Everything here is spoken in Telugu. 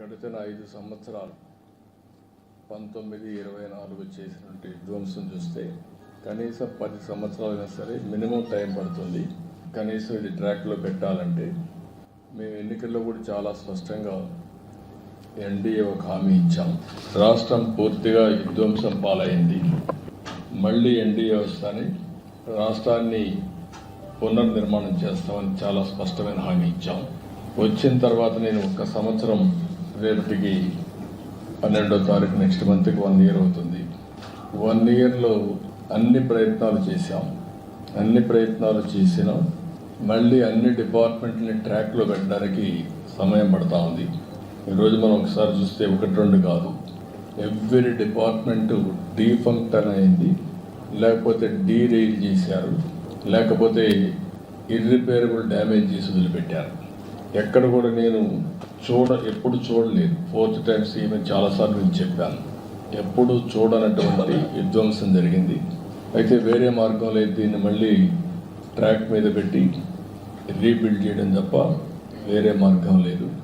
గడిచిన ఐదు సంవత్సరాలు పంతొమ్మిది ఇరవై నాలుగు చేసినటువంటి విధ్వంసం చూస్తే కనీసం పది సంవత్సరాలైనా సరే మినిమం టైం పడుతుంది. కనీసం ఇది ట్రాక్లో పెట్టాలంటే. మేము ఎన్నికల్లో కూడా చాలా స్పష్టంగా ఎన్డీఏ ఒక హామీ ఇచ్చాం. రాష్ట్రం పూర్తిగా విధ్వంసం పాలైంది. మళ్ళీ ఎన్డీఏ వస్తాని రాష్ట్రాన్ని పునర్నిర్మాణం చేస్తామని చాలా స్పష్టమైన హామీ ఇచ్చాం. వచ్చిన తర్వాత నేను ఒక సంవత్సరం రేపటికి పన్నెండో తారీఖు నెక్స్ట్ మంత్కి వన్ ఇయర్ అవుతుంది. వన్ ఇయర్లో అన్ని ప్రయత్నాలు చేశాం. అన్ని ప్రయత్నాలు చేసినాం. మళ్ళీ అన్ని డిపార్ట్మెంట్ని ట్రాక్లో పెట్టడానికి సమయం పడతా ఉంది. ఈరోజు మనం ఒకసారి చూస్తే ఒకటి రెండు కాదు. ఎవ్రీ డిపార్ట్మెంట్ డీఫంక్టర్ అయింది. లేకపోతే డీరైల్ చేశారు. లేకపోతే ఇర్రిపేరబుల్ డ్యామేజ్ చేసి వదిలిపెట్టారు. ఎక్కడ కూడా నేను చూడ ఎప్పుడు చూడలేదు. ఫోర్త్ టైమ్స్ ఈమె చాలాసార్లు నేను చెప్పాను. ఎప్పుడు చూడనటువంటి విధ్వంసం జరిగింది. అయితే వేరే మార్గం లేదు దీన్ని మళ్ళీ ట్రాక్ మీద పెట్టి రీబిల్డ్ చేయడం తప్ప వేరే మార్గం లేదు.